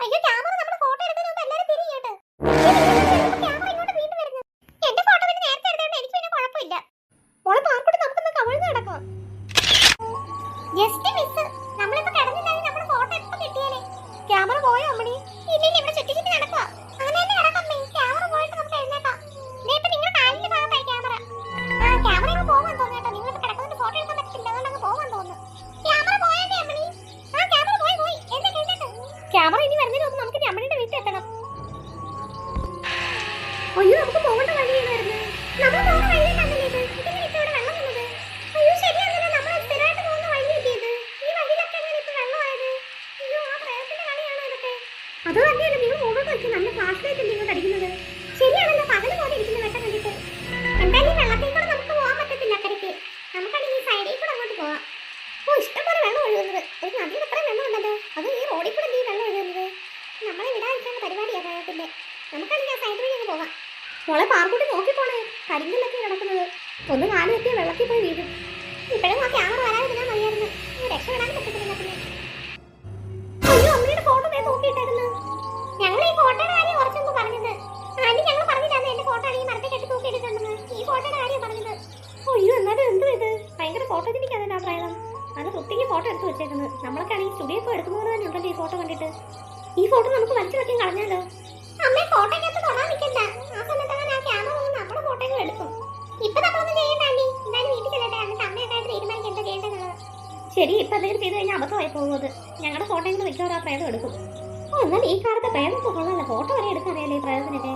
അയ്യോ camera photo ചിന്തിക്കാൻ തന്നെ അഭിപ്രായം. അത് കുട്ടിക്ക് ഫോട്ടോ എടുത്ത് വെച്ചേക്കുന്നത്. നമ്മളൊക്കെയാണെങ്കിൽ സ്റ്റുഡിയോ ഇപ്പോൾ എടുക്കുന്നത് തന്നെ ഉണ്ടല്ലോ ഈ ഫോട്ടോ കണ്ടിട്ട്. ഈ ഫോട്ടോ നമുക്ക് വലിച്ചു വെക്കാൻ കളഞ്ഞാലോ ശരി ഇപ്പൊ എന്തെങ്കിലും ചെയ്ത് കഴിഞ്ഞാൽ അബദ്ധമായി പോകുന്നത്. ഞങ്ങളുടെ ഫോട്ടോ എങ്കിലും മിക്കവാറും ആ പ്രേതം എടുക്കും. ഓ എന്നാൽ ഈ കാലത്തെ പ്രേതം കൊള്ളാമല്ലോ ഫോട്ടോ വരെ എടുക്കാൻ അറിയാലോ ഈ പ്രേതത്തിനൊക്കെ?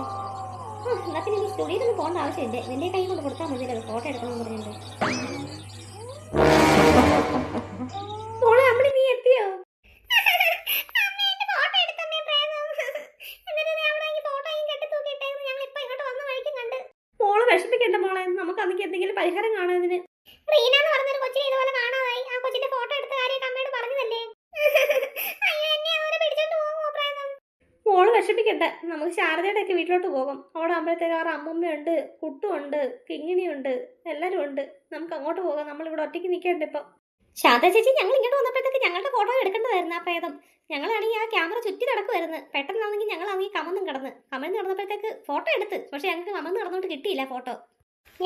ആ എന്നാ പിന്നെ ഈ സ്റ്റുഡിയോയിൽ ഒന്നും പോകേണ്ട ആവശ്യമില്ല? നിന്റെ കൈ കൊണ്ട് കൊടുത്താൽ മതിയല്ലോ ഫോട്ടോ എടുക്കണമെന്ന് പറഞ്ഞിട്ട്. പരിഹാരം കാണാതിന് റീന എന്ന് പറഞ്ഞൊരു കൊച്ചിനെ ഇതുപോലെ കാണാതായി. ആ കൊച്ചിന്റെ ഫോട്ടോ എടുത്ത കാര്യം അമ്മയോട് പറഞ്ഞതല്ലേ? മോൾ വിഷമിക്കണ്ട നമുക്ക് ശാരദയുടെ ഒക്കെ വീട്ടിലോട്ട് പോകും. അവിടെ ആകുമ്പോഴത്തേക്ക് അവരുടെ അമ്മമ്മയുണ്ട് കുട്ടുമുണ്ട് കിങ്ങിണിയുണ്ട് എല്ലാവരും ഉണ്ട്. നമുക്ക് അങ്ങോട്ട് പോകാം. നമ്മൾ ഇവിടെ ഒറ്റയ്ക്ക് നിൽക്കണ്ട ഇപ്പം. ശാരദ ചേച്ചി ഞങ്ങൾ ഇങ്ങോട്ട് വന്നപ്പോഴത്തേക്ക് ഞങ്ങളുടെ ഫോട്ടോ എടുക്കേണ്ടതായിരുന്നു ആ പ്രേതം. ഞങ്ങളാണെങ്കിൽ ആ ക്യാമറ ചുറ്റി നടക്കുമായിരുന്നു പെട്ടെന്നാണെങ്കിൽ ഞങ്ങളാണെങ്കിൽ കമന്നും കിടന്ന്. കമന്ന് കിടന്നപ്പോഴത്തേക്ക് ഫോട്ടോ എടുത്ത്. പക്ഷെ ഞങ്ങൾക്ക് കമന്ന് നടന്നുകൊണ്ട് കിട്ടിയില്ല ഫോട്ടോ.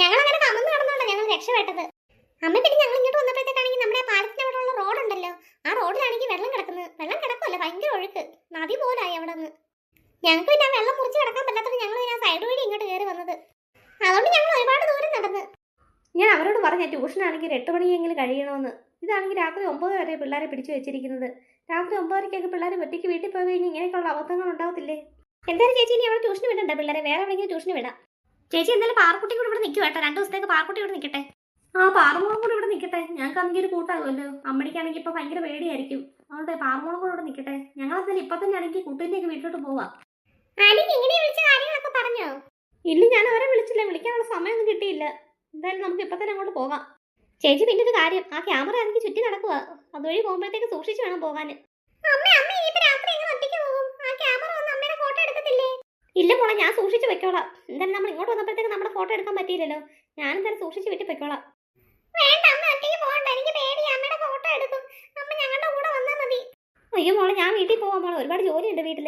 ഞങ്ങൾ അങ്ങനെ കമന്ന് കിടന്നോണ്ട് ഞങ്ങൾ രക്ഷപ്പെട്ടത്. അമ്മ പിന്നെ ഞങ്ങൾ ഇങ്ങോട്ട് വന്നപ്പോഴത്തേക്കാണെങ്കിൽ നമ്മുടെ പാലത്തിന് അവിടെ ഉള്ള റോഡ് ഉണ്ടല്ലോ. ആ റോഡിലാണെങ്കിൽ വെള്ളം കിടക്കുന്നത് വെള്ളം കിടക്കുമല്ലോ ഭയങ്കര ഒഴുക്ക്. നദി പോലായി അവിടെ നിന്ന് ഞങ്ങൾക്ക് പിന്നെ വെള്ളം മുറിച്ച് കിടക്കാൻ പറ്റാത്തത് ഞങ്ങൾ പിന്നെ സൈഡ് വഴി ഇങ്ങോട്ട് കയറി വന്നത്. അതുകൊണ്ട് ഞങ്ങൾ ഒരുപാട് ദൂരം നടന്ന്. ഞാൻ അവരോട് പറഞ്ഞ ട്യൂഷനാണെങ്കിൽ എട്ട് മണിയെങ്കിലും കഴിയണമെന്ന് ഇതാണെങ്കിൽ രാത്രി ഒമ്പത് വരെ പിള്ളേരെ പിടിച്ചു വെച്ചിരിക്കുന്നത്. രാത്രി ഒമ്പതരയ്ക്കൊക്കെ പിള്ളേർ ഒറ്റയ്ക്ക് വീട്ടിൽ പോയി കഴിഞ്ഞാൽ ഇങ്ങനെയൊക്കെയുള്ള അബദ്ധങ്ങൾ ഉണ്ടാവത്തില്ലേ? എന്തായാലും ചേച്ചി ഇനി അവിടെ ട്യൂഷന് വിടണ്ട പിള്ളേരെ. വേറെ എവിടെയെങ്കിലും ട്യൂഷന് വിടാം. ചേച്ചി എന്തായാലും പാർക്കുട്ടി കൂടെ ഇവിടെ നിൽക്കും കേട്ടോ. രണ്ട് ദിവസത്തേക്ക് പാർക്കുട്ടി ഇവിടെ നിൽക്കട്ടെ. ആ പാറമോളം കൂടെ ഇവിടെ നിൽക്കട്ടെ. ഞങ്ങൾക്കാണെങ്കിൽ ഒരു കൂട്ടാകുമല്ലോ അമ്മടിക്കാണെങ്കിൽ ഇപ്പൊ ഭയങ്കര പേടിയായിരിക്കും. അതുകൊണ്ട് പാറമോളം കൂടെ ഇവിടെ നിൽക്കട്ടെ. ഞങ്ങൾ എന്തായാലും ഇപ്പൊ തന്നെ ആണെങ്കിൽ കുട്ടീന്റെയൊക്കെ വീട്ടിലോട്ട് പോവാം. പറഞ്ഞോ? ഇല്ല ഞാൻ അവരെ വിളിച്ചില്ല. വിളിക്കാനുള്ള സമയമൊന്നും കിട്ടിയില്ല. എന്തായാലും നമുക്ക് ഇപ്പൊ തന്നെ അങ്ങോട്ട് പോകാം ചേച്ചി പിന്നെ ഒരു കാര്യം. ആ ക്യാമറ എനിക്ക് ചുറ്റി നടക്കുക അതുവഴി പോകുമ്പോഴത്തേക്ക് സൂക്ഷിച്ചു വേണം പോകാൻ. ഇല്ല മോളെ ഞാൻ സൂക്ഷിച്ച് വെക്കോളാം. എന്തായാലും നമ്മൾ ഇങ്ങോട്ട് വന്നപ്പോഴത്തേക്ക് നമ്മുടെ ഫോട്ടോ എടുക്കാൻ പറ്റിയില്ലല്ലോ. ഞാൻ എന്തായാലും സൂക്ഷിച്ച് വിട്ടു വെക്കോളാം. വേണ്ട പോകണ്ട. എനിക്ക് ഫോട്ടോ ഞങ്ങളുടെ കൂടെ മതി. അയ്യോ മോളെ ഞാൻ വീട്ടിൽ പോവാം മോളെ. ഒരുപാട് ജോലിയുണ്ട് വീട്ടിൽ.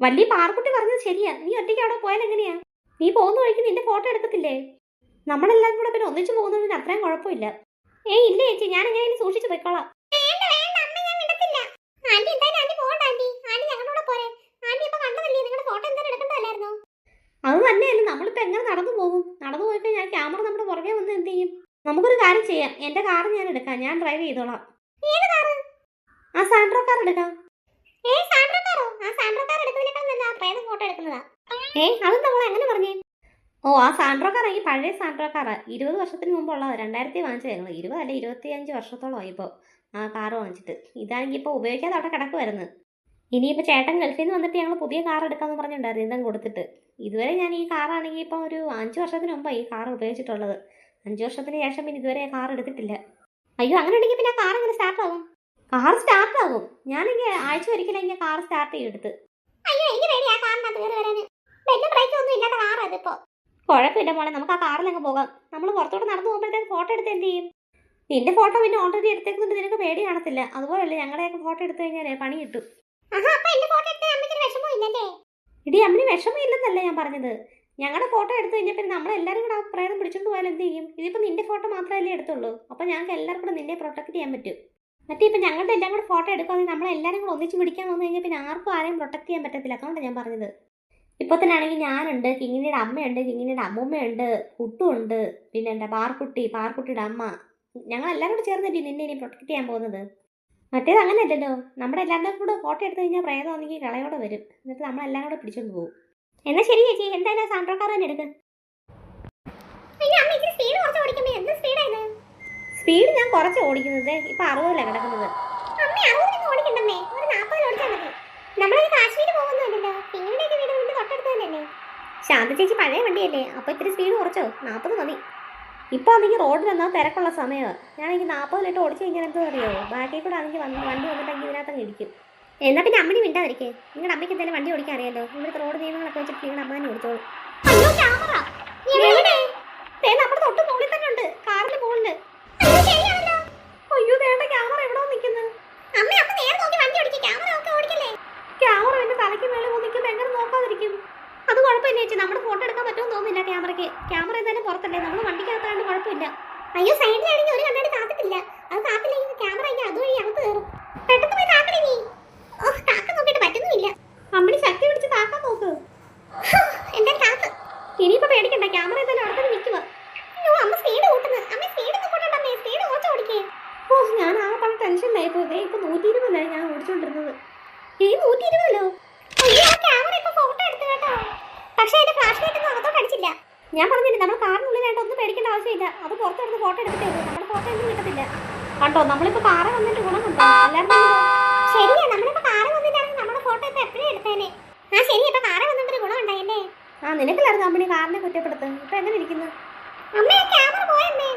വലിയ പാർക്കുട്ടി പറഞ്ഞത് ശരിയാ. നീ ഒറ്റയ്ക്ക് അവിടെ പോയാൽ എങ്ങനെയാ? നീ പോകുന്ന വഴിക്ക് നിന്റെ ഫോട്ടോ എടുക്കത്തില്ലേ? നമ്മളെല്ലാം കൂടെ പിന്നെ ഒന്നിച്ചു പോകുന്നതിന് അത്രയും കുഴപ്പമില്ല. ഏയ് ഇല്ല ചേച്ചി. ഞാൻ എങ്ങനെയും സൂക്ഷിച്ചു പോയിക്കോളാം നമ്മളിപ്പോ എങ്ങനെ നടന്നു പോകും? നടന്നു പോയി കഴിഞ്ഞാൽ ക്യാമറ നമ്മുടെ പുറകെ വന്ന് എന്ത് ചെയ്യും? നമുക്കൊരു കാര്യം ചെയ്യാം. എന്റെ കാർ ഞാൻ എടുക്കാം. ഞാൻ ഡ്രൈവ് ചെയ്തോളാം. ആ സാൻഡ്രോ കാർ എടുക്കാം. ഏ അത് നമ്മൾ എങ്ങനെ പറഞ്ഞേ? ഓ ആ സാൻഡ്രോ കാർ ഈ പഴയ സാൻഡ്രോ കാർ ഇരുപത് വർഷത്തിന് മുമ്പുള്ളത്. രണ്ടായിരത്തി വാങ്ങിച്ചത് ഞങ്ങൾ ഇരുപത് അല്ല ഇരുപത്തി അഞ്ച് വർഷത്തോളമായി ഇപ്പോൾ ആ കാർ വാങ്ങിച്ചിട്ട്. ഇതാണെങ്കിൽ ഇപ്പോൾ ഉപയോഗിക്കാതെ അവിടെ കിടക്കുമായിരുന്നു ഇനിയിപ്പോൾ ചേട്ടൻ ഗൾഫിൽ നിന്ന് വന്നിട്ട് ഞങ്ങൾ പുതിയ കാർ എടുക്കാമെന്ന് പറഞ്ഞിട്ടുണ്ടായിരുന്നു. ഇതും കൊടുത്തിട്ട്. ഇതുവരെ ഞാൻ ഈ കാറാണെങ്കിൽ ഇപ്പോൾ ഒരു അഞ്ച് വർഷത്തിന് മുമ്പാണ് ഈ കാർ ഉപയോഗിച്ചിട്ടുള്ളത്. അഞ്ച് വർഷത്തിന് ശേഷം പിന്നെ ഇതുവരെ കാർ എടുത്തിട്ടില്ല. അയ്യോ അങ്ങനെ ഉണ്ടെങ്കിൽ പിന്നെ കാർ എങ്ങനെ സ്റ്റാർട്ട് ആകും? കാർ സ്റ്റാർട്ട് ആകും. ഞാനെങ്കിൽ ആഴ്ച ഒരിക്കലെങ്കിൽ കാർ സ്റ്റാർട്ട് ചെയ്തെടുത്ത്. അയ്യോ എനിക്ക് ആ കാറിനകത്ത് കയറി വരാൻ വലിയ ബ്രേക്ക് ഒന്നും ഇല്ലാത്ത കാർ അതിപ്പോ കുഴപ്പമില്ല മോളെ. നമുക്ക് ആ കാറിൽ അങ്ങ് പോകാം. നമ്മൾ പുറത്തോട്ട് നടന്നു പോകുമ്പോഴത്തേക്ക് ഫോട്ടോ എടുത്ത് എന്ത് ചെയ്യും? നിന്റെ ഫോട്ടോ പിന്നെ ഓൾറെഡി എടുത്തേക്കുന്നുണ്ട്. നിനക്ക് പേടി കാണത്തില്ല. അതുപോലല്ലേ ഞങ്ങളുടെയൊക്കെ ഫോട്ടോ എടുത്തു കഴിഞ്ഞാലേ പണി കിട്ടും. ആഹാ അപ്പൊ എന്റെ ഫോട്ടോ എടുത്ത് അമ്മയ്ക്ക് വിഷമം ഇല്ലല്ലേ ഇടി അമ്മിന് വിഷമമില്ലെന്നല്ല ഞാൻ പറഞ്ഞത്. ഞങ്ങളുടെ ഫോട്ടോ എടുത്തു കഴിഞ്ഞാൽ പിന്നെ നമ്മളെല്ലാവരും കൂടെ ആ പ്രേതം പിടിച്ചോണ്ട് പോയാൽ എന്ത് ചെയ്യും? ഇതിപ്പോൾ നിന്റെ ഫോട്ടോ മാത്രമല്ലേ എടുത്തുള്ളൂ. അപ്പോൾ ഞങ്ങൾക്ക് എല്ലാവർക്കും കൂടെ നിന്നെ പ്രൊട്ടക്ട് ചെയ്യാൻ പറ്റും. മറ്റേ ഇപ്പം ഞങ്ങളുടെ എല്ലാം കൂടെ ഫോട്ടോ എടുക്കുകയാണെങ്കിൽ നമ്മളെല്ലാവരും കൂടെ ഒന്നിച്ച് പിടിക്കാൻ വന്നു കഴിഞ്ഞാൽ പിന്നെ ആർക്കും ആരെയും പ്രൊട്ടക്ട് ചെയ്യാൻ പറ്റത്തില്ല. അതുകൊണ്ടാണ് ഞാൻ പറഞ്ഞത്. ഇപ്പോൾ തന്നെ ആണെങ്കിൽ ഞാനുണ്ട് കിങ്ങിനിയുടെ അമ്മയുണ്ട് കിങ്ങിനിയുടെ അമ്മൂമ്മയുണ്ട് കുട്ടുണ്ട് പിന്നെ എന്താ പാർക്കുട്ടി പാർക്കുട്ടിയുടെ അമ്മ. ഞങ്ങൾ എല്ലാവരും കൂടെ ചേർന്നില്ലേ നിന്നെ ഇനി പ്രൊട്ടക്ട് ചെയ്യാൻ പോകുന്നത്. മറ്റേത് അങ്ങനെയല്ലല്ലോ. നമ്മുടെ എല്ലാവരും കൂടെ ഫോട്ടോ എടുത്തു കഴിഞ്ഞാൽ പ്രേതമാണെങ്കിൽ കളയോടെ വരും. എന്നിട്ട് നമ്മളെല്ലാം കൂടെ പിടിച്ചോണ്ട് പോകും എന്നാ ശരി ചേച്ചി എന്തായാലും സാൻഡ്രോ കാർ തന്നെ എടുക്ക്. സ്പീഡ് ഞാൻ കുറച്ച് ഓടിക്കുന്നത്. ഇപ്പൊ അറുപതിലാണ് കിടക്കുന്നത്. ശാന്ത ചേച്ചി പഴയ വണ്ടിയല്ലേ? അപ്പൊ ഇത്തിരി സ്പീഡ് കുറച്ചോ? നാൽപ്പത് മതി. ഇപ്പൊ ആണെങ്കിൽ റോഡിൽ വന്നാൽ തിരക്കുള്ള സമയമാണ് ഞാനെങ്കിൽ ലിറ്റർ ഓടിച്ചു കഴിഞ്ഞാൽ എന്തോ അറിയോ? ബാക്കി കൂടെ ആണെങ്കിൽ വന്ന് വണ്ടി വന്നിട്ടെങ്കിൽ ഇതിനകത്തങ്ങ് ഇരിക്കും എന്നാ പിന്നെ അമ്മണി മിണ്ടാതിരിക്കേ. നിങ്ങളുടെ അമ്മയ്ക്ക് എന്തായാലും വണ്ടി ഓടിക്കാൻ അറിയാലോ. ഇവിടുത്തെ റോഡ് നിയമങ്ങളൊക്കെ വെച്ചിട്ട് നിങ്ങളുടെ അമ്മ തന്നെ ഓടിച്ചോളൂ കുഴപ്പമില്ല ചേച്ചി നമ്മുടെ ഫോട്ടോ എടുക്കാൻ പറ്റുമെന്ന് തോന്നുന്നില്ല ക്യാമറയ്ക്ക്. ക്യാമറ എന്തായാലും പുറത്തല്ലേ? നമ്മൾ വണ്ടിക്കകത്താണ്ട് കുഴപ്പമില്ല. അയ്യോ സൈഡിലാണെങ്കിൽ ഒരു കണ്ണാടി താത്തിട്ടില്ല അത് താത്തില്ലെങ്കിൽ ക്യാമറ ഇങ്ങനെ അതുവഴി അകത്ത് കയറും. പെട്ടെന്ന് പോയി താക്കണേ നീ. താക്ക നോക്കിയിട്ട് പറ്റുന്നുമില്ല. അമ്മണി ശക്തി പിടിച്ച് താക്കാൻ നോക്ക്. എന്റെ താത്ത് ഇനിയിപ്പോ പേടിക്കണ്ട ക്യാമറ എന്തായാലും അടുത്തത് നിൽക്കുക അയ്യോ അമ്മ സ്പീഡ് കൂട്ടുന്നു. അമ്മ സ്പീഡ് ഒന്നും കൂട്ടണ്ടമ്മേ സ്പീഡ് കുറച്ച് ഓടിക്കേ. ഓ ഞാൻ ആ പല ടെൻഷനിലായി പോയി. ഇപ്പൊ നൂറ്റി ഇരുപതിലായി ഞാൻ ഓടിച്ചോണ്ടിരുന്നത്. ഈ നൂറ്റി ഇരുപതല്ലോ അയ്യോ ആ ക്യാമറ ഇപ്പൊ ഫോട്ടോ എടുത്തു കേട്ടോ പക്ഷെ അതിന്റെ ഫ്ലാഷ് ലൈറ്റ് ഒന്നും അകത്തോട്ട് അടിച്ചില്ല ഞാൻ പറഞ്ഞില്ലേ നമ്മൾ കാറിനുള്ളിൽ കാറിനുള്ളിലായിട്ട് ഒന്നും പേടിക്കേണ്ട ആവശ്യമില്ല. അത് പുറത്തെടുത്ത് ഫോട്ടോ എടുത്തിട്ടേ നമ്മൾ നമ്മുടെ ഫോട്ടോ ഒന്നും കിട്ടത്തില്ല. കണ്ടോ നമ്മളിപ്പോ കാറ് വന്നിട്ട് ഗുണമുണ്ടോ? എല്ലാവരും ശരിയാ നമ്മളിപ്പോ കാറ് വന്നിട്ടാണെങ്കിൽ നമ്മുടെ ഫോട്ടോ ഇപ്പൊ എപ്പോഴും എടുത്തേനെ? ആ ശരി ഇപ്പൊ കാറ് വന്നിട്ട് ഗുണം ഉണ്ടായില്ലേ ആ നിനക്കല്ലായിരുന്നു അമ്മണി കാറിനെ കുറ്റപ്പെടുത്ത് ഇപ്പൊ എങ്ങനെ ഇരിക്കുന്നു? അമ്മ ക്യാമറ പോയമ്മേ.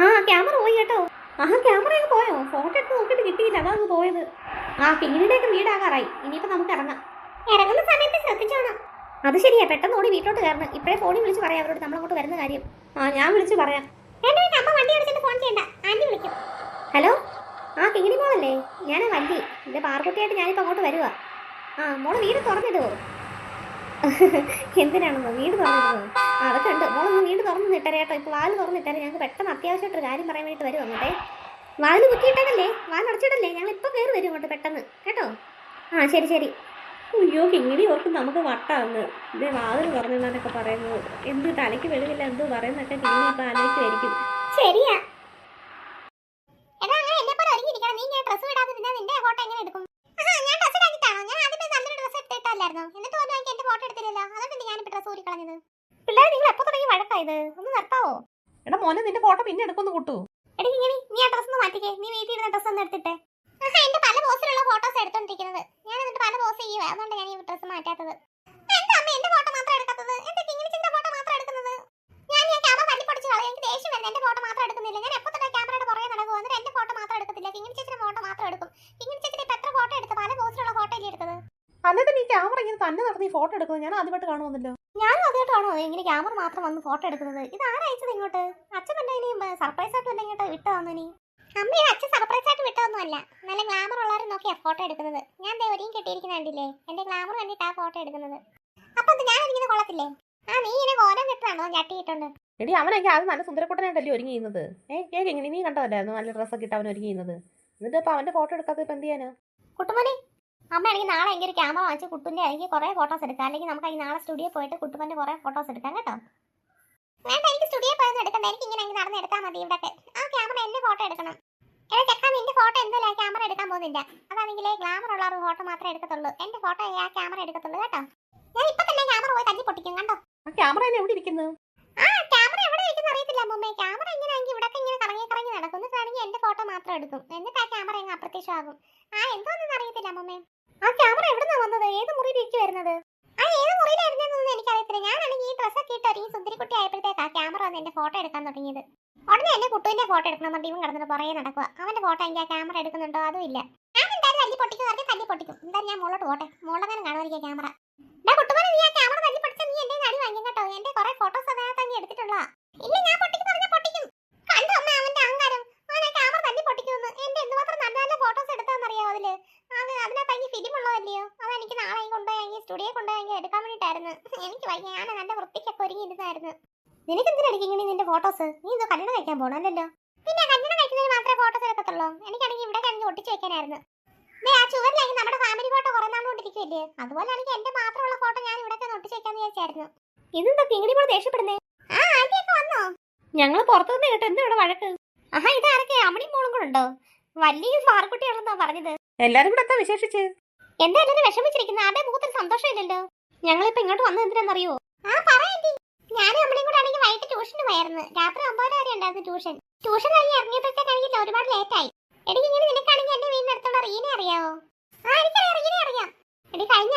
ആ ക്യാമറ പോയി കേട്ടോ. ആ ക്യാമറ ഒക്കെ പോയോ? ഫോട്ടോ എടുത്ത് നോക്കിയിട്ട് കിട്ടിയില്ല അതാണ് പോയത്. ആ പിന്നീടൊക്കെ വീടാകാറായി. ഇനിയിപ്പോ നമുക്ക് ഇറങ്ങാം. ഇറങ്ങുന്ന സമയത്ത് ശ്രദ്ധിച്ചോണം. അത് ശരിയാ പെട്ടെന്ന് ഓടി വീട്ടിലോട്ട് കയറണം. ഇപ്പഴേ ഫോണിൽ വിളിച്ച് പറയാം അവരോട് നമ്മളങ്ങോട്ട് വരുന്ന കാര്യം. ആ ഞാൻ വിളിച്ച് പറയാം. വേണ്ട അമ്മ ഫോൺ ചെയ്യണ്ട. വിളിക്കും. ഹലോ? ആ കിങ്ങിണി മോളല്ലേ? ഞാൻ വണ്ടി. എന്റെ പാർക്കുട്ടിയായിട്ട് ഞാനിപ്പോൾ അങ്ങോട്ട് വരുവാ. ആ മോൾ വീട് തുറന്നിടുവോ? എന്തിനാണെന്നോ? വീട് തുറന്നിടുവോ? അതൊക്കെ ഉണ്ട്. മോളൊന്ന് വീട് തുറന്ന് നിട്ടരേ കേട്ടോ. ഇപ്പോൾ വാൽ തുറന്നിട്ടേ ഞങ്ങൾക്ക് പെട്ടെന്ന് അത്യാവശ്യമായിട്ടൊരു കാര്യം പറയാൻ വേണ്ടിയിട്ട് വരും അങ്ങോട്ടേ. വാൽ കുത്തിയിട്ടല്ലേ വാൽ അടച്ചിടല്ലേ? ഞങ്ങൾ ഇപ്പോൾ കയറി വരും അങ്ങോട്ട് പെട്ടെന്ന്. കേട്ടോ? ആ ശരി ശരി. അയ്യോ ഇങ്ങനെ ഓർക്കും നമുക്ക് വട്ടാന്ന്? ഇതേ വാതിൽ പറഞ്ഞെന്നൊക്കെ പറയുന്നത് എന്ത് തലയ്ക്ക് വെളിവില്ല എന്തോ പറയുന്നൊക്കെ കിങ്ങിണി ഇപ്പൊ ആലോചിക്കുമായിരിക്കും ശരിയാ. എടാ മോനെ നിന്റെ ഫോട്ടോ പിന്നെ എടുക്കൊന്ന് കൂട്ടു. എടി ഇങ്ങനെ നീ ആ ഡ്രസ്സ് ഒന്ന് മാറ്റിക്കേ. നീ വീട്ടിൽ ഇരുന്ന ഡ്രസ്സ് ഒന്ന് എടുത്തിട്ടെ. എന്റെ പല പോസിലുള്ള ഫോട്ടോസ് എടുത്തോണ്ടിരിക്കുന്നത്. ഞാൻ എന്നിട്ട് പല പോസ് ചെയ്യുക അതുകൊണ്ട് ഞാൻ ഈ ഡ്രസ്സ് മാറ്റാത്തത്. എന്താ അമ്മ എന്റെ ഫോട്ടോ മാത്രം എടുക്കാത്തത്? എന്റെ കിങ്ങിണിച്ചിന്റെ ഫോട്ടോ മാത്രം എടുക്കുന്നത്? ഞാൻ ക്യാമറ തല്ലി പൊടിച്ച് കളയും. എനിക്ക് ദേഷ്യം വരുന്നത് എന്റെ ഫോട്ടോ മാത്രം എടുക്കുന്നില്ല. ഞാൻ എപ്പോ ക്യാമറയുടെ പുറകെ നടക്കും എന്നിട്ട് എന്റെ ഫോട്ടോ മാത്രം എടുക്കത്തില്ല. ഫോട്ടോ മാത്രം എടുക്കും. ഇപ്പൊ എത്ര ഫോട്ടോ എടുത്ത്? പല പോസിലുള്ള ഫോട്ടോ അല്ലേ എടുത്തത്? നീ ക്യാമറ ഇങ്ങനെ തന്നെ നടന്ന് ഈ ഫോട്ടോ എടുക്കുന്നത് ഞാൻ ആദ്യമായിട്ട് കാണുമെന്നല്ലോ ഞാനും അതുകൊണ്ടാണോ ഇങ്ങനെ ക്യാമറ മാത്രം വന്ന് ഫോട്ടോ എടുക്കുന്നത്. ഇത് ഇങ്ങോട്ട്? അച്ഛൻ തന്നെ ഇനി സർപ്രൈസ് ആയിട്ട് നീ അച്ഛൻ സർപ്രൈസ് ആയിട്ട് വിട്ടതൊന്നുമല്ല. നല്ല ഗ്ലാമർ ഉള്ളവരെ നോക്കിയാ ഫോട്ടോ എടുക്കുന്നത്. ഞാൻ ദേ ഒരിയും കെട്ടിയിരിക്കുന്ന കണ്ടില്ലേ? എന്റെ ഗ്ലാമർ കണ്ടിട്ടാ ഫോട്ടോ എടുക്കുന്നത്. അപ്പൊ അത് ഞാൻ ഇങ്ങനെ കൊള്ളത്തില്ലേ? ആ നീ ഇങ്ങനെ ഓരോ കെട്ടാണോ ചട്ടിയിട്ടുണ്ട് എടി അവനൊക്കെ അത് നല്ല സുന്ദരക്കുട്ടനായിട്ടല്ലേ ഒരുങ്ങി ചെയ്യുന്നത്? ഏ ഏക ഇങ്ങനെ നീ കണ്ടതല്ലായിരുന്നു? നല്ല ഡ്രസ്സൊക്കെ ഇട്ട് അവൻ ഒരുങ്ങി ചെയ്യുന്നത്. എന്നിട്ട് ഇപ്പൊ അവന്റെ ഫോട്ടോ എടുക്കാത്ത ഇപ്പൊ എന്ത് ചെയ്യാനാ? കുട്ടുമണി അമ്മയാണെങ്കിൽ നാളെ എനിക്ക് ഒരു ക്യാമറ വാങ്ങിച്ച് കുട്ടുന്റെ എനിക്ക് കുറെ ഫോട്ടോസ് എടുക്കാം. അല്ലെങ്കിൽ നമുക്ക് ഈ നാളെ സ്റ്റുഡിയോ പോയിട്ട് കുട്ടുമന്റെ കുറെ ഫോട്ടോസ് എടുക്കാം കേട്ടോ. വേണ്ട എനിക്ക് സ്റ്റുഡിയോ പോയൊന്നും എടുക്കണ്ട. എനിക്ക് ഇങ്ങനെ നടന്നെടുത്താൽ നടന്ന് എടുത്താൽ മതി ഇവിടെ ആ ക്യാമറ എന്റെ ഫോട്ടോ എടുക്കണം. എടാ ചെക്കാ നിന്റെ ഫോട്ടോ എന്തല്ല ക്യാമറ എടുക്കാൻ പോകുന്നില്ല. അതാണെങ്കിൽ ഗ്ലാമർ ഉള്ള ഒരു ഫോട്ടോ മാത്രമേ എടുക്കത്തുള്ളൂ. എന്റെ ഫോട്ടോ ആ ക്യാമറ എടുക്കത്തുള്ളൂ കേട്ടോ. ഞാൻ ഇപ്പൊ തന്നെ ക്യാമറ പോയി തല്ലി പൊട്ടിക്കും കണ്ടോ? ആ ക്യാമറ എവിടെ ഇരിക്കുന്നു? ആ ക്യാമറ എവിടെ ഇരിക്കുന്നു അറിയത്തില്ല അമ്മൂമ്മേ. ക്യാമറ ഇങ്ങനെയാണെങ്കിൽ ഇവിടെ ഇങ്ങനെ കറങ്ങി കറങ്ങി നടക്കും എന്നിട്ടാണെങ്കിൽ എന്റെ ഫോട്ടോ മാത്രം എടുക്കും. എന്നിട്ട് ആ ക്യാമറ അങ്ങ് അപ്രത്യക്ഷമാകും. ആ എന്തോന്നും അറിയത്തില്ല അമ്മൂമ്മേ. ആ ക്യാമറ എവിടുന്നാ വന്നത്? ഏത് മുറിയിലേക്ക് വരുന്നത്? മുറിയിലായിരുന്നെന്നൊന്നും എനിക്കറിയത്തില്ല. ഞാനാണെങ്കിൽ ഈ ഡ്രസ്സൊക്കെ ഇട്ട് ഒരുങ്ങി സുന്ദരിക്കുട്ടി ആയപ്പോഴത്തേക്ക് ക്യാമറ വന്ന് എന്റെ ഫോട്ടോ എടുക്കാൻ തുടങ്ങിയത്. ഉടനെ എന്നെ കുട്ടുവിന്റെ ഫോട്ടോ എടുക്കണം ഇവൻ കിടന്നിട്ട് പുറകെ നടക്കുക അവന്റെ ഫോട്ടോ എനിക്ക് ആ ക്യാമറ എടുക്കുന്നുണ്ടോ? അതും ഇല്ല. ഞാൻ എന്തായാലും തല്ലി പൊട്ടിക്കും പറഞ്ഞ് തല്ലി പൊട്ടിക്കും. എന്തായാലും ഞാൻ മുകളിലോട്ട് പോട്ടെ. മുകളങ്ങനെ കാണുമായിരിക്കും ക്യാമറ ഡാ കുട്ടുപോലെ നീ ക്യാമറ തല്ലി പൊട്ടിച്ച നീ എന്റെ അടി വാങ്ങി കേട്ടോ. എന്റെ ഫോട്ടോസ് അതിനകത്ത് അങ്ങ് എടുത്തിട്ടുള്ള ഇല്ല ഞാൻ പൊട്ടിക്കും പറഞ്ഞ പൊട്ടിക്കും. കണ്ടോ അമ്മ അവന്റെ അഹങ്കാരം? അവൻ പൊട്ടിക്കുന്നു എന്റെ എന്തുമാത്രം നല്ല നല്ല ഫോട്ടോസ് എടുത്താന്നറിയാവോ അതിൽ? അത് അതിനകത്ത് അതിന് ഫിലിം ഉള്ളതല്ലയോ അതെനിക്ക് നാളെ കൊണ്ടുപോയി സ്റ്റുഡിയോ കൊണ്ടുപോയി എടുക്കാൻ വേണ്ടിയിട്ടായിരുന്നു. എനിക്ക് വയ്യ ഞാൻ നല്ല വൃത്തിക്കൊക്കെ ഒരുങ്ങിയിരുന്നായിരുന്നു. നിനക്ക് എന്തിനാണ് ഇങ്ങനെ നിന്റെ ഫോട്ടോസ് നീ എന്തോ കല്യാണം കഴിക്കാൻ പോണല്ലോ പിന്നെ കല്യാണം കഴിക്കുന്നതിന് മാത്രമേ ഫോട്ടോസ് എടുക്കത്തുള്ളൂ. എനിക്കാണെങ്കിൽ ഇവിടെ കഴിഞ്ഞ് ഒട്ടിച്ചു വെക്കാനായിരുന്നു. ആ ചുവരിലാണെങ്കിൽ നമ്മുടെ ഫാമിലി ഫോട്ടോ കുറെ നാളോണ്ടിരിക്കുമല്ലേ അതുപോലെ ആണെങ്കിൽ എന്റെ മാത്രമുള്ള ഫോട്ടോ ഞാൻ ഇവിടെ ഒട്ടിച്ചു വെക്കാന്ന് വിചാരിച്ചായിരുന്നു. ഇതെന്താ കിങ്ങിണി പോലെ ദേഷ്യപ്പെടുന്നേ? ആ ആന്റിയൊക്കെ വന്നോ? ഞങ്ങൾ പുറത്തുനിന്ന് കേട്ടോ. എന്താ ഇവിടെ വഴക്ക്? ആഹാ ഇതാരൊക്കെ അമ്മയും മോളും കൂടെ ഉണ്ടോ? വലിയ പറഞ്ഞത്. എല്ലാരും കൂടെ എന്താ വിശേഷിച്ച്? എന്താ എല്ലാവരും വിഷമിച്ചിരിക്കുന്നത് ആരുടെ മുഖത്തൊരു സന്തോഷമില്ലല്ലോ? ഞങ്ങളിപ്പോ ഇങ്ങോട്ട് വന്നത് എന്തിനാണെന്നറിയോ ആ ഞാനും അമ്മയും കൂടെ ആണെങ്കിൽ വൈകിട്ട് ട്യൂഷന് പോയായിരുന്നു. രാത്രി വരെ ഉണ്ടായിരുന്നു ട്യൂഷൻ. ട്യൂഷൻ കഴിഞ്ഞ് ഇറങ്ങിയപ്പോഴത്തേക്കാണെങ്കിൽ ഒരുപാട് ഇങ്ങനെ നിനക്കാണെങ്കിൽ എന്റെ വീടിന്റെ അടുത്തുള്ള റീനെ അറിയാവോ? ആ എനിക്കറിയാം റീനെ അറിയാം. എടി കഴിഞ്ഞ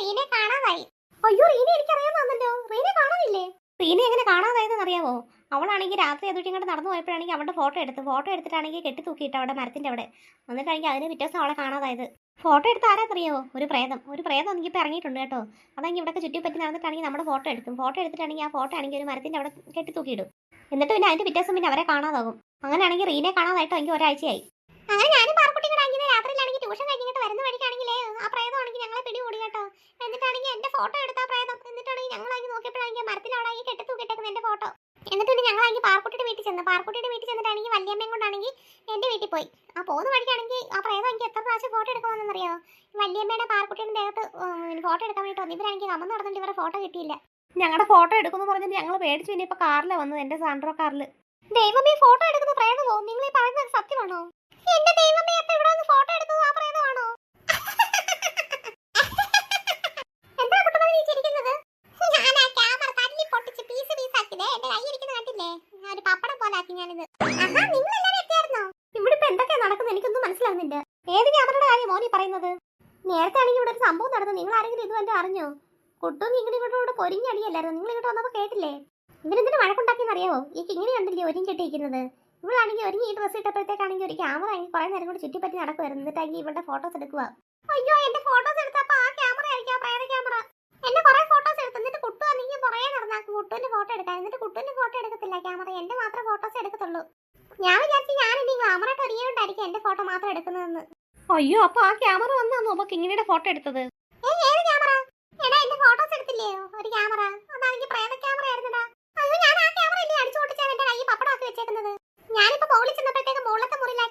റീനെ കാണാതായി. അയ്യോ റീനെ എനിക്കറിയാൻ വന്നല്ലോ റീന കാണാനില്ലേ? റീന എങ്ങനെ കാണാതായതെന്ന് അറിയാമോ അവളാണെങ്കിൽ രാത്രി അതുകൊണ്ട് ഇങ്ങോട്ട് നടന്നു പോയപ്പോഴാണെങ്കിൽ അവളുടെ ഫോട്ടോ എടുത്ത്. ഫോട്ടോ എടുത്തിട്ടാണെങ്കിൽ കെട്ടി തൂക്കിയിട്ട് അവിടെ മരത്തിന്റെ അവിടെ. എന്നിട്ടാണെങ്കിൽ അതിന് പിറ്റേ ദിവസം അവളെ കാണാതായത്. ഫോട്ടോ എടുത്ത് ആരാന്നറിയാവോ ഒരു പ്രേതം. ഒരു പ്രേതം എനിക്ക് ഇപ്പോൾ ഇറങ്ങിയിട്ടുണ്ട് കേട്ടോ. അതെങ്കിൽ ഇവിടെ ചുറ്റിപ്പറ്റി നടന്നിട്ടാണെങ്കിൽ നമ്മുടെ ഫോട്ടോ എടുക്കും. ഫോട്ടോ എടുത്തിട്ടാണെങ്കിൽ ആ ഫോട്ടോ ആണെങ്കിൽ ഒരു മരത്തിന്റെ അവിടെ കെട്ടി തൂക്കിയിടും. എന്നിട്ട് പിന്നെ അതിന്റെ പിറ്റേ ദിവസം പിന്നെ അവരെ കാണാതാകും. അങ്ങനെയാണെങ്കിൽ റീനെ കാണാതായിട്ടോ എനിക്ക് ഒരാഴ്ചയായി. അങ്ങനെ ഞാനും പാർക്കുട്ടി കൂടെ ആണെങ്കിൽ രാത്രിയിലാണെങ്കിൽ ട്യൂഷൻ കഴിഞ്ഞിട്ട് വരുന്ന വഴിക്കാണെങ്കിലേ ആ പ്രേതമാണെങ്കിൽ ഞങ്ങളെ പിടി പിടികൂടി കേട്ടോ. എന്നിട്ടാണെങ്കിൽ എന്റെ ഫോട്ടോ എടുത്താൽ പ്രേതം. എന്നിട്ടാണെങ്കിൽ ഞങ്ങളാണെങ്കിൽ നോക്കിയപ്പോഴാണെങ്കിൽ ആണെങ്കിൽ കെട്ടി തൂക്കിട്ടേക്കുന്ന എന്റെ ഫോട്ടോ. എന്നിട്ട് ഞങ്ങളാണെങ്കിൽ പാർക്കുട്ടിയുടെ വീട്ടിൽ ചെന്ന് പാർക്കുട്ടിയുടെ വീട്ടിൽ ചെന്നിട്ടാണെങ്കിൽ വല്യമ്മയും കൊണ്ടാണെങ്കിൽ എന്റെ വീട്ടിൽ പോയി. ആ പോകുന്ന വഴിക്കാണെങ്കിൽ ആ പ്രേതം എനിക്ക് എത്ര പ്രാവശ്യം ഫോട്ടോ എടുക്കണമെന്നറിയോ വല്യമ്മയുടെ പാർക്കുട്ടിയുടെ ദേഹത്ത് ഫോട്ടോ എടുക്കാൻ വേണ്ടി വന്നു. ഇവരാണെങ്കിൽ കമന്ന് നടന്നിട്ട് ഇവരെ ഫോട്ടോ കിട്ടിയില്ല. ഞങ്ങളുടെ ഫോട്ടോ എടുക്കുന്നു പറഞ്ഞിട്ട് ഞങ്ങൾ പേടിച്ചു പിന്നെ ഇപ്പൊ കാറിലാണ് വന്നത് എന്റെ സാൻഡ്രോ കാറിൽ ദൈവമേ ഫോട്ടോ എടുക്കുന്ന പ്രേതമോ? നിങ്ങൾ ഈ പറയുന്നത് സത്യമാണോ? എന്റെ ദൈവമേ ഇവിടെ വന്ന് ഫോട്ടോ എടുത്തത് ആ പ്രേതമാണോ എന്താ കുട്ടപ്പനെ നീ ചിരിക്കുന്നത് ഞാൻ ആ ക്യാമറ തല്ലി പൊട്ടിച്ച് പീസ് പീസ് ആക്കിയതേ എന്റെ കൈ ഇരിക്കുന്ന കണ്ടില്ലേ? ഞാൻ ഒരു പോലെ ആക്കി ഇവിടെ നടക്കുന്നത്? എനിക്കൊന്നും നേരത്തെ ഇവിടെ ഒരു സംഭവം നടന്നു. നിങ്ങൾ ആരെങ്കിലും ഇതുവരെ അറിഞ്ഞോ? ഇങ്ങനെ ഇവിടെ നിങ്ങൾ ഇങ്ങോട്ട് വന്നപ്പോൾ കേട്ടില്ലേ? കണ്ടില്ലേ ഇവളാണെങ്കിൽ ഡ്രസ്സ് ഇട്ടപ്പോഴത്തേക്കാണെങ്കിൽ ഒരു ക്യാമറ നേരം കൂടി ഇവളുടെ ഫോട്ടോസ് എടുക്കുക അയ്യോ എന്റെ ഫോട്ടോസ് എടുത്തപ്പോ ആ ക്യാമറ ആയിരിക്കും ആ പ്രേത ക്യാമറ എന്റെ കുറെ ഫോട്ടോസ് എടുത്തു എന്നിട്ട് കുട്ടു വന്നെങ്കിൽ പുറകെ നടന്നാക്കും ഫോട്ടോ എന്നിട്ട് കുട്ടുവിന്റെ ഫോട്ടോ എടുക്കത്തില്ല. ക്യാമറ എന്റെ മാത്രം ഫോട്ടോസ് എടുക്കത്തുള്ളൂ. ഞാൻ വിചാരിച്ചു ഞാൻ എന്റെ ഗ്ലാമറായിട്ട് ഒരുങ്ങിയോണ്ടായിരിക്കും എന്റെ ഫോട്ടോ മാത്രം എടുക്കുന്നതെന്ന്. അയ്യോ അപ്പൊ ആ ക്യാമറ വന്നാ കിങ്ങിണിയുടെ ഫോട്ടോ എടുത്തത് ഏ ഏത് ക്യാമറ എടാ എന്റെ ഫോട്ടോസ് എടുത്തില്ലയോ ഒരു ക്യാമറ അതാണെങ്കിൽ പ്രേത ക്യാമറ ആയിരുന്നടാ അയ്യോ ഞാൻ ആ ക്യാമറ ഇല്ലേ അടിച്ചു പൊട്ടിച്ചാൽ എന്റെ കൈ പപ്പടാക്കി വെച്ചേക്കുന്നത് ഞാനിപ്പോ പോളിൽ ചെന്നപ്പോഴത്തേക്ക് മുകളിലത്തെ മുറിയിൽ ആ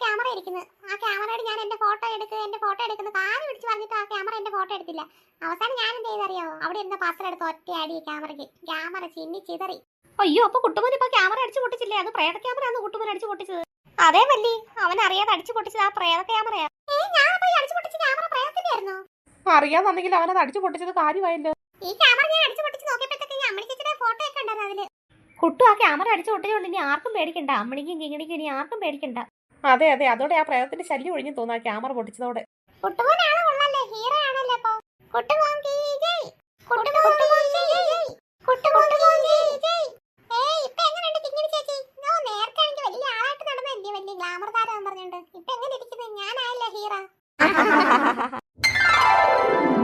ആ ക്യാമറയോട് ഞാൻ എന്റെ ഫോട്ടോ എടുക്ക് എന്റെ ഫോട്ടോ എടുക്കുന്നു കാൽ പിടിച്ച് പറഞ്ഞിട്ട് ആ ക്യാമറ എന്റെ ഫോട്ടോ എടുത്തില്ല. അവസാനം ഞാൻ എന്ത് ചെയ്തറിയോ? അവിടെ ഇരുന്ന പാത്രം എടുത്ത് ഒറ്റയാടി ക്യാമറയ്ക്ക്. ക്യാമറ ചിന്നി ചിതറി. അയ്യോ അപ്പൊ കുട്ടുമോൻ ഇപ്പൊ ക്യാമറ അടിച്ചു പൊട്ടിച്ചില്ലേ? അത് പ്രേത ക്യാമറ ആണ് കുട്ടുമോൻ അടിച്ചു പൊട്ടിച്ചത്. അതേ വല്ലി അവൻ അറിയാതെ അടിച്ചു പൊട്ടിച്ചത് ആ പ്രേത ക്യാമറയാ. ഏ ഞാൻ പോയി അടിച്ചു പൊട്ടിച്ച ക്യാമറ പ്രേതത്തിന്റെ ആയിരുന്നോ അറിയാന്നുണ്ടെങ്കിൽ അത് അടിച്ചു പൊട്ടിച്ചത് കാര്യമായല്ലോ. ഈ ക്യാമറ ഞാൻ അടിച്ചു പൊട്ടിച്ച് നോക്കിയപ്പോഴത്തേക്ക് ഈ അമ്മണി ചേച്ചിയുടെ ഫോട്ടോ ഒക്കെ ഉണ്ടായിരുന്നു അതിൽ. കുട്ടു ആ ക്യാമറ അടിച്ചു പൊട്ടിച്ചുകൊണ്ട് ഇനി ആർക്കും പേടിക്കണ്ട. അമ്മണിക്കും കിങ്ങിണിക്കും ഇനി ആർക്കും പേടിക്കണ്ട. അതെ അതെ. അതോടെ ആ പ്രേതത്തിന്റെ ശല്യം ഒഴിഞ്ഞു തോന്നാ ക്യാമറ പൊട്ടിച്ചതോടെ. ഗ്ലാമർ പറഞ്ഞിട്ടുണ്ട് എങ്ങനെ ഹീറ.